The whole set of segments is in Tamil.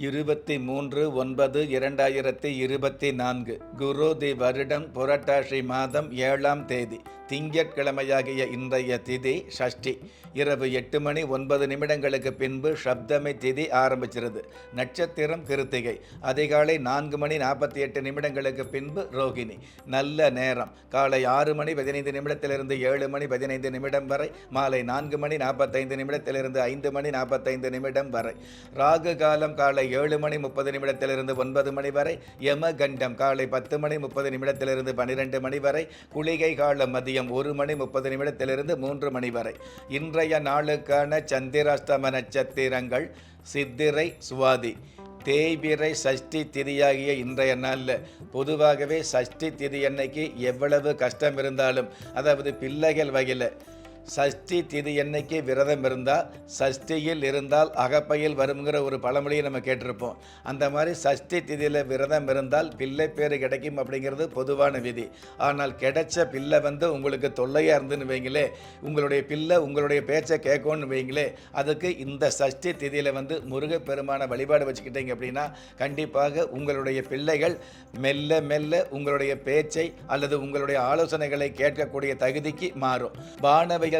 இருபத்தி மூன்று ஒன்பது இரண்டாயிரத்தி இருபத்தி நான்கு. குரு தி வருடம் புரட்டாசி மாதம் ஏழாம் தேதி. திங்கட்கிழமையாகிய இன்றைய திதி ஷஷ்டி. இரவு எட்டு மணி ஒன்பது நிமிடங்களுக்கு பின்பு சப்தமி திதி ஆரம்பிச்சிருது நட்சத்திரம் கிருத்திகை. அதிகாலை நான்கு மணி நாற்பத்தி எட்டு நிமிடங்களுக்கு பின்பு ரோகிணி. நல்ல நேரம். காலை ஆறு மணி பதினைந்து நிமிடத்திலிருந்து ஏழு மணி பதினைந்து நிமிடம் வரை. மாலை நான்கு மணி நாற்பத்தைந்து நிமிடத்திலிருந்து ஐந்து மணி நாற்பத்தைந்து நிமிடம் வரை. ராகு காலம் காலை ஏழு மணி முப்பது நிமிடத்திலிருந்து ஒன்பது மணி வரை யமகண்டம் காலை பத்து மணி முப்பது நிமிடத்திலிருந்து பன்னிரெண்டு மணி வரை குளிகை காலம் மதியம் ஒரு மணி முப்பது நிமிடத்திலிருந்து மூன்று மணி வரை. இன்றைய நாளுக்கான சந்திராஷ்டம நட்சத்திரங்கள் சித்திரை சுவாதி. தேய்பிறை சஷ்டி திதியாகிய இன்றைய நாளில் பொதுவாகவே சஷ்டி திதி அன்னைக்கு எவ்வளவு கஷ்டம் இருந்தாலும் அதாவது பிள்ளைகள் வகையில் சஷ்டி திதி என்னைக்கு விரதம் இருந்தால் சஷ்டியில் இருந்தால் அகப்பையில் வருங்கிற ஒரு பழமொழியை நம்ம கேட்டிருப்போம். அந்த மாதிரி சஷ்டி திதியில் விரதம் இருந்தால் பிள்ளை பேர் கிடைக்கும் அப்படிங்கிறது பொதுவான விதி. ஆனால் கிடைச்ச பிள்ளை வந்து உங்களுக்கு தொல்லையாக இருந்துன்னு வைங்களே உங்களுடைய பிள்ளை உங்களுடைய பேச்சை கேட்கணும்னு வைங்களே அதுக்கு இந்த சஷ்டி திதியில் வந்து முருகப்பெருமான வழிபாடு வச்சுக்கிட்டீங்க அப்படின்னா கண்டிப்பாக உங்களுடைய பிள்ளைகள் மெல்ல மெல்ல உங்களுடைய பேச்சை அல்லது உங்களுடைய ஆலோசனைகளை கேட்கக்கூடிய தகுதிக்கு மாறும். வானவைகள்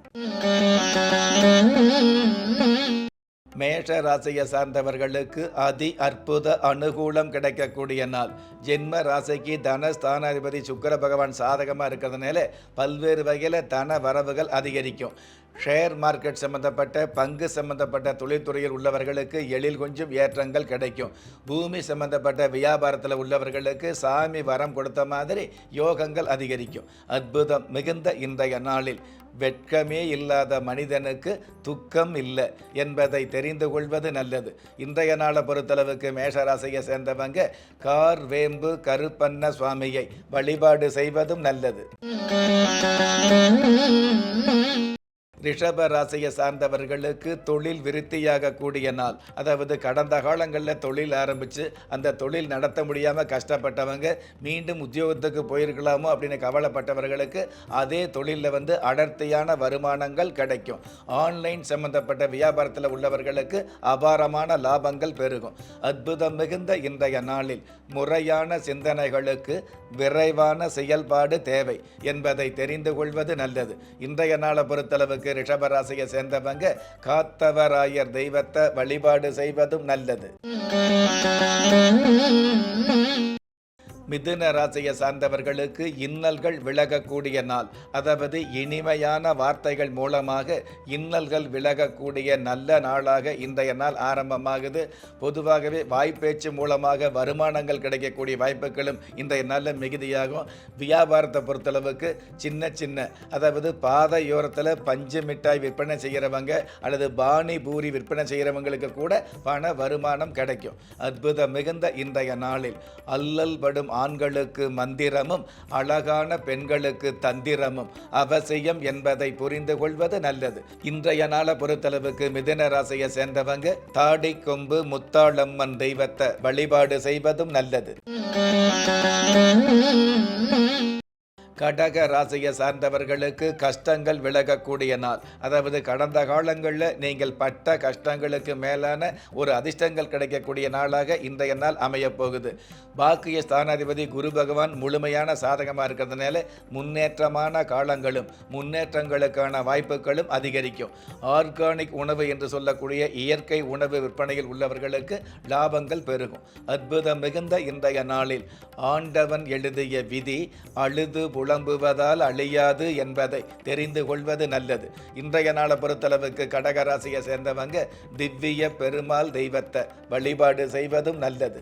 மேஷ ராசியை சார்ந்தவர்களுக்கு அதி அற்புத அனுகூலம் கிடைக்கக்கூடிய நாள். ஜென்ம ராசிக்கு தனஸ்தானாதிபதி சுக்கர பகவான் சாதகமாக இருக்கிறதுனால பல்வேறு வகையில் தன வரவுகள் அதிகரிக்கும். ஷேர் மார்க்கெட் சம்பந்தப்பட்ட பங்கு சம்பந்தப்பட்ட தொழில்துறையில் உள்ளவர்களுக்கு எழில் கொஞ்சம் ஏற்றங்கள் கிடைக்கும். பூமி சம்பந்தப்பட்ட வியாபாரத்தில் உள்ளவர்களுக்கு சாமி வரம் கொடுத்த மாதிரி யோகங்கள் அதிகரிக்கும். அற்புதம் மிகுந்த இன்றைய நாளில். வெட்கமே இல்லாத மனிதனுக்கு துக்கம் இல்லை என்பதை தெரிந்து கொள்வது நல்லது. இன்றைய நாளை பொறுத்தளவுக்கு மேஷராசியை சேர்ந்தவங்க கார் வேம்பு கருப்பண்ண சுவாமியை வழிபாடு செய்வதும் நல்லது. ரிஷப ராசியை சார்ந்தவர்களுக்கு தொழில் விருத்தியாக கூடிய நாள். அதாவது கடந்த காலங்களில் தொழில் ஆரம்பித்து அந்த தொழில் நடத்த முடியாமல் கஷ்டப்பட்டவங்க மீண்டும் உத்தியோகத்துக்கு போயிருக்கலாமோ அப்படின்னு கவலைப்பட்டவர்களுக்கு அதே தொழிலில் வந்து அடர்த்தியான வருமானங்கள் கிடைக்கும். ஆன்லைன் சம்பந்தப்பட்ட வியாபாரத்தில் உள்ளவர்களுக்கு அபாரமான லாபங்கள் பெருகும். அற்புதம் மிகுந்த இன்றைய நாளில் முறையான சிந்தனைகளுக்கு விரைவான செயல்பாடு தேவை என்பதை தெரிந்து கொள்வது நல்லது. இன்றைய நாளை பொறுத்தளவுக்கு ரிஷபராசியை சேர்ந்தவங்க காத்தவராயர் தெய்வத்தை வழிபாடு செய்வதும் நல்லது. மிதுன ராசியை சார்ந்தவர்களுக்கு இன்னல்கள் விலகக்கூடிய நாள். அதாவது இனிமையான வார்த்தைகள் மூலமாக இன்னல்கள் விலகக்கூடிய நல்ல நாளாக இன்றைய நாள் ஆரம்பமாகுது. பொதுவாகவே வாய்ப்பேச்சு மூலமாக வருமானங்கள் கிடைக்கக்கூடிய வாய்ப்புகளும் இன்றைய நாளில் மிகுதியாகும். வியாபாரத்தை பொறுத்தளவுக்கு சின்ன சின்ன அதாவது பாதையோரத்தில் பஞ்சு மிட்டாய் விற்பனை செய்கிறவங்க அல்லது பானி பூரி விற்பனை செய்கிறவங்களுக்கு கூட பண வருமானம் கிடைக்கும். அற்புதம் மிகுந்த இன்றைய நாளில். அல்லல் படும் ஆண்களுக்கு மந்திரமும் அழகான பெண்களுக்கு தந்திரமும் அவசியம் என்பதை புரிந்து கொள்வது நல்லது. இன்றைய நாளை பொறுத்தளவுக்கு மிதுன ராசியை சேர்ந்தவங்க தாடி கொம்பு முத்தாளம்மன் தெய்வத்தை வழிபாடு செய்வதும் நல்லது. கடக ராசியை சார்ந்தவர்களுக்கு கஷ்டங்கள் விலகக்கூடிய நாள். அதாவது கடந்த காலங்களில் நீங்கள் பட்ட கஷ்டங்களுக்கு மேலான ஒரு அதிர்ஷ்டங்கள் கிடைக்கக்கூடிய நாளாக இன்றைய நாள் அமையப் போகுது. பாக்கிய ஸ்தானாதிபதி குரு பகவான் முழுமையான சாதகமாக இருக்கிறதுனால முன்னேற்றமான காலங்களும் முன்னேற்றங்களுக்கான வாய்ப்புகளும் அதிகரிக்கும். ஆர்கானிக் உணவு என்று சொல்லக்கூடிய இயற்கை உணவு விற்பனையில் உள்ளவர்களுக்கு லாபங்கள் பெருகும். அற்புதம் மிகுந்த இன்றைய நாளில் ஆண்டவன் எழுதிய விதி அழுது புலம்புவதால் அழியாது என்பதை தெரிந்து கொள்வது நல்லது. இன்றைய நாளை பொறுத்தளவுக்கு கடகராசியை சேர்ந்தவங்க திவ்ய பெருமாள் தெய்வத்தை வழிபாடு செய்வதும் நல்லது.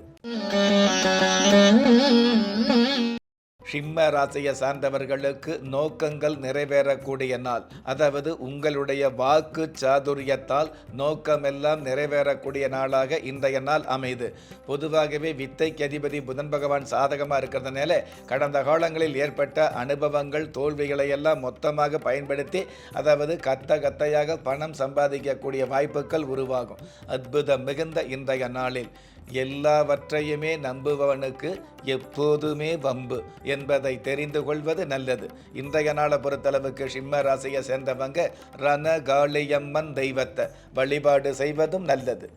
சிம்ம ராசியை சார்ந்தவர்களுக்கு நோக்கங்கள் நிறைவேறக்கூடிய நாள். அதாவது உங்களுடைய வாக்கு சாதுரியத்தால் நோக்கமெல்லாம் நிறைவேறக்கூடிய நாளாக இன்றைய நாள் அமைது. பொதுவாகவே வித்தைக்கு அதிபதி புதன் பகவான் சாதகமாக இருக்கிறதுனால கடந்த காலங்களில் ஏற்பட்ட அனுபவங்கள் தோல்விகளை எல்லாம் மொத்தமாக பயன்படுத்தி அதாவது கத்த கத்தையாக பணம் சம்பாதிக்கக்கூடிய வாய்ப்புகள் உருவாகும். அற்புதம் மிகுந்த இன்றைய நாளில். எல்லாவற்றையுமே நம்புபவனுக்கு எப்போதுமே வம்பு என்பதை தெரிந்து கொள்வது நல்லது. இன்றைய நாளை பொறுத்தளவுக்கு சிம்ம ராசியை சேர்ந்தவங்க ரணகாளியம்மன் தெய்வத்தை வழிபாடு செய்வதும் நல்லது.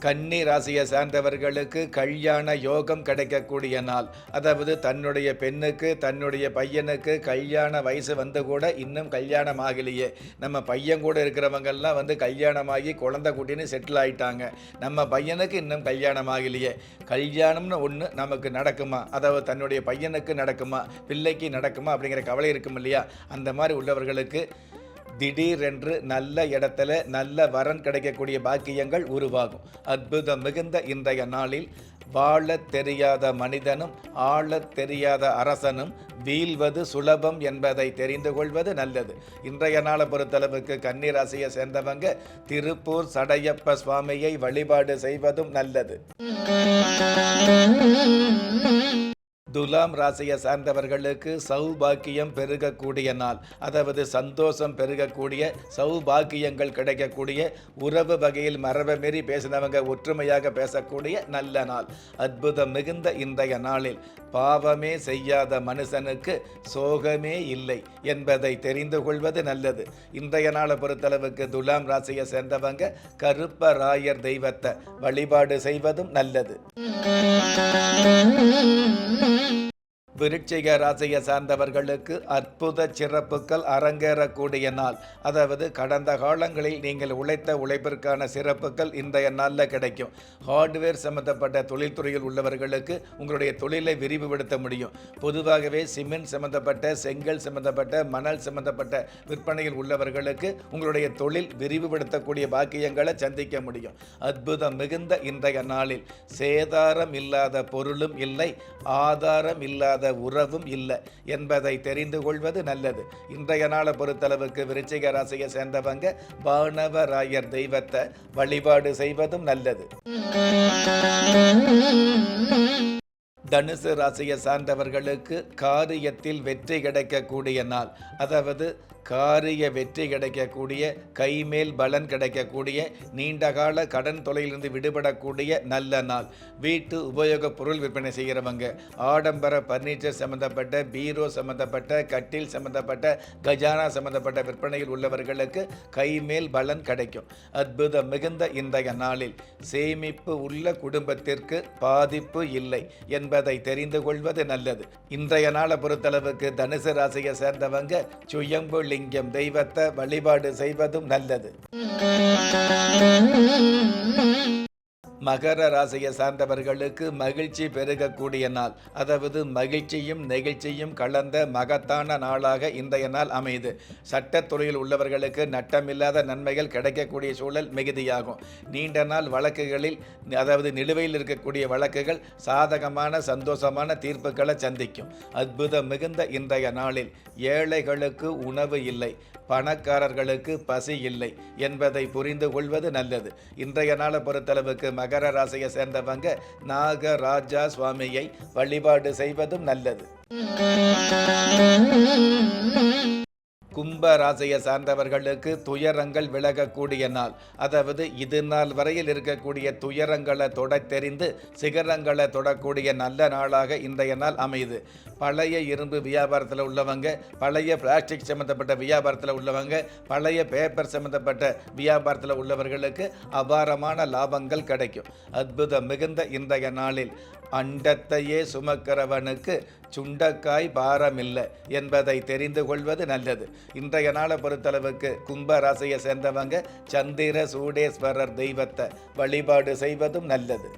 கன்னி ராசியை சார்ந்தவர்களுக்கு கல்யாண யோகம் கிடைக்கக்கூடிய நாள். அதாவது தன்னுடைய பெண்ணுக்கு தன்னுடைய பையனுக்கு கல்யாண வயசு வந்து கூட இன்னும் கல்யாணம் ஆகலையே நம்ம பையன் கூட இருக்கிறவங்கெல்லாம் வந்து கல்யாணமாகி குழந்தை குட்டின்னு செட்டில் ஆயிட்டாங்க. நம்ம பையனுக்கு இன்னும் கல்யாணம் ஆகலையே கல்யாணம்னு ஒன்று நமக்கு நடக்குமா? அதாவது தன்னுடைய பையனுக்கு நடக்குமா? பிள்ளைக்கு நடக்குமா? அப்படிங்கிற கவலை இருக்கும் இல்லையா? அந்த மாதிரி உள்ளவர்களுக்கு திடீரென்று நல்ல இடத்துல நல்ல வரன் கிடைக்கக்கூடிய பாக்கியங்கள் உருவாகும். அற்புதம் மிகுந்த இன்றைய நாளில் வாழத் தெரியாத மனிதனும் ஆள தெரியாத அரசனும் வீழ்வது சுலபம் என்பதை தெரிந்து கொள்வது நல்லது. இன்றைய நாளை பொறுத்தளவுக்கு கன்னிராசியை சேர்ந்தவங்க திருப்பூர் சடையப்ப சுவாமியை வழிபாடு செய்வதும் நல்லது. துலாம் ராசியை சார்ந்தவர்களுக்கு சௌபாக்கியம் பெருகக்கூடிய நாள். அதாவது சந்தோஷம் பெருகக்கூடிய சௌபாக்கியங்கள் கிடைக்கக்கூடிய உறவு வகையில் மரபை மீறி பேசினவங்க ஒற்றுமையாக பேசக்கூடிய நல்ல நாள். அற்புதம் மிகுந்த இன்றைய நாளில் பாவமே செய்யாத மனுஷனுக்கு சோகமே இல்லை என்பதை தெரிந்து கொள்வது நல்லது. இன்றைய நாளை பொறுத்தளவுக்கு துலாம் ராசியை சேர்ந்தவங்க கருப்பராயர் தெய்வத்தை வழிபாடு செய்வதும் நல்லது. விருட்சிக ராசியை சார்ந்தவர்களுக்கு அற்புத சிறப்புகள் அரங்கேறக்கூடிய நாள். அதாவது கடந்த காலங்களில் நீங்கள் உழைத்த உழைப்பிற்கான சிறப்புகள் இன்றைய நாளில் கிடைக்கும். ஹார்ட்வேர் சம்பந்தப்பட்ட தொழில்துறையில் உள்ளவர்களுக்கு உங்களுடைய தொழிலை விரிவுபடுத்த முடியும். பொதுவாகவே சிமெண்ட் சம்பந்தப்பட்ட செங்கல் சம்பந்தப்பட்ட மணல் சம்பந்தப்பட்ட விற்பனையில் உள்ளவர்களுக்கு உங்களுடைய தொழில் விரிவுபடுத்தக்கூடிய பாக்கியங்களை சந்திக்க முடியும். அற்புதம் மிகுந்த இன்றைய நாளில். சேதாரம் இல்லாத பொருளும் இல்லை ஆதாரம் இல்லாத உறவும் இல்லை என்பதை தெரிந்து கொள்வது நல்லது. இன்றைய நாளை பொறுத்தளவுக்கு விருச்சிக ராசியை சேர்ந்தவங்க பாணவராயர் தெய்வத்தை வழிபாடு செய்வதும் நல்லது. தனுசு ராசியை சார்ந்தவர்களுக்கு காரியத்தில் வெற்றி கிடைக்கக்கூடிய நாள். அதாவது காரிய வெற்றி கிடைக்கக்கூடிய கைமேல் பலன் கிடைக்கக்கூடிய நீண்டகால கடன் தொலையிலிருந்து விடுபடக்கூடிய நல்ல நாள். வீட்டு உபயோக பொருள் விற்பனை செய்கிறவங்க ஆடம்பர பர்னிச்சர் சம்மந்தப்பட்ட பீரோ சம்மந்தப்பட்ட கட்டில் சம்மந்தப்பட்ட கஜானா சம்மந்தப்பட்ட விற்பனையில் உள்ளவர்களுக்கு கைமேல் பலன் கிடைக்கும். அற்புதம் மிகுந்த இன்றைய நாளில் சேமிப்பு உள்ள குடும்பத்திற்கு பாதிப்பு இல்லை என்பதை தெரிந்து கொள்வது நல்லது. இன்றைய நாளை பொறுத்தளவுக்கு தனுசு ராசியை சேர்ந்தவங்க சுயம்பொழி லிங்கம் தெய்வத்தை வழிபாடு செய்வதும் நல்லது. மகர ராசியை சார்ந்தவர்களுக்கு மகிழ்ச்சி பெருகக்கூடிய நாள். அதாவது மகிழ்ச்சியும் நெகிழ்ச்சியும் கலந்த மகத்தான நாளாக இன்றைய நாள் அமையுது. சட்டத்துறையில் உள்ளவர்களுக்கு நட்டமில்லாத நன்மைகள் கிடைக்கக்கூடிய சூழல் மிகுதியாகும். நீண்ட நாள் வழக்குகளில் அதாவது நிலுவையில் இருக்கக்கூடிய வழக்குகள் சாதகமான சந்தோஷமான தீர்ப்புகளை சந்திக்கும். அற்புதம் மிகுந்த இன்றைய நாளில் ஏழைகளுக்கு உணவு இல்லை. பணக்காரர்களுக்கு பசி இல்லை என்பதை புரிந்து கொள்வது நல்லது. இன்றைய நாளை பொறுத்தளவுக்கு மகர ராசியை சேர்ந்தவங்க நாகராஜா சுவாமியை வழிபாடு செய்வதும் நல்லது. கும்ப ராசியை சார்ந்தவர்களுக்கு துயரங்கள் விலகக்கூடிய நாள். அதாவது இது நாள் வரையில் இருக்கக்கூடிய துயரங்களை தொட தெரிந்து சிகரங்களை தொடக்கூடிய நல்ல நாளாக இன்றைய நாள் அமையுது. பழைய இரும்பு வியாபாரத்தில் உள்ளவங்க பழைய பிளாஸ்டிக் சம்மந்தப்பட்ட வியாபாரத்தில் உள்ளவங்க பழைய பேப்பர் சம்மந்தப்பட்ட வியாபாரத்தில் உள்ளவர்களுக்கு அபாரமான லாபங்கள் கிடைக்கும். அற்புதம் மிகுந்த இன்றைய நாளில். அண்டத்தையே சுமக்கிறவனுக்கு சுண்டக்காய் பாரமில்லை என்பதை தெரிந்து கொள்வது நல்லது. இன்றைய நாளை பொறுத்தளவுக்கு கும்ப ராசியை சேர்ந்தவங்க சந்திர சூடேஸ்வரர் தெய்வத்தை வழிபாடு செய்வதும் நல்லது.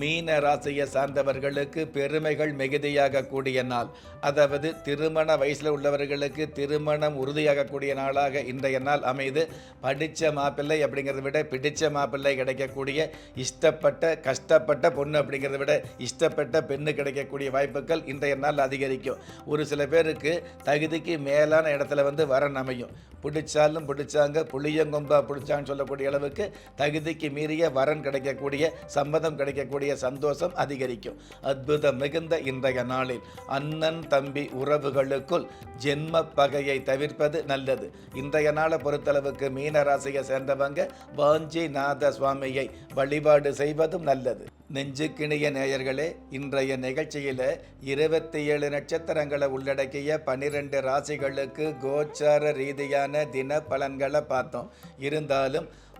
மீன ராசியை சார்ந்தவர்களுக்கு பெருமைகள் மிகுதியாக கூடிய நாள். அதாவது திருமண வயசில் உள்ளவர்களுக்கு திருமணம் உறுதியாகக்கூடிய நாளாக இன்றைய நாள் அமைது படித்த மாப்பிள்ளை அப்படிங்கிறத விட பிடித்த மாப்பிள்ளை கிடைக்கக்கூடிய இஷ்டப்பட்ட கஷ்டப்பட்ட பொண்ணு அப்படிங்கிறத விட இஷ்டப்பட்ட பெண்ணு கிடைக்கக்கூடிய வாய்ப்புகள் இன்றைய நாள் அதிகரிக்கும். ஒரு சில பேருக்கு தகுதிக்கு மேலான இடத்துல வந்து வரன் அமையும். பிடிச்சாலும் பிடிச்சாங்க புளியங்கொம்பா பிடிச்சான்னு சொல்லக்கூடிய அளவுக்கு தகுதிக்கு மீறிய வரன் கிடைக்கக்கூடிய சம்மதம் கிடைக்கக்கூடிய சந்தோஷம் அதிகரிக்கும். அற்புதம் மிகுந்த இன்றைய நாளில் அண்ணன் தம்பி உறவுகளுக்குள் ஜென்ம பகையை தவிர்ப்பது நல்லது. இன்றைய நாளை பொறுத்தளவுக்கு மீனராசியை சேர்ந்தவங்க வாஞ்சிநாத சுவாமியை வழிபாடு செய்வதும் நல்லது. நெஞ்சுக்கிணிய நேயர்களே இன்றைய நிகழ்ச்சியில் இருபத்தி ஏழு நட்சத்திரங்களை உள்ளடக்கிய பன்னிரெண்டு ராசிகளுக்கு கோச்சார ரீதியான தின பலன்களை பார்த்தோம். இருந்தாலும்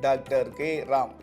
டாக்டர் கே. ராம்.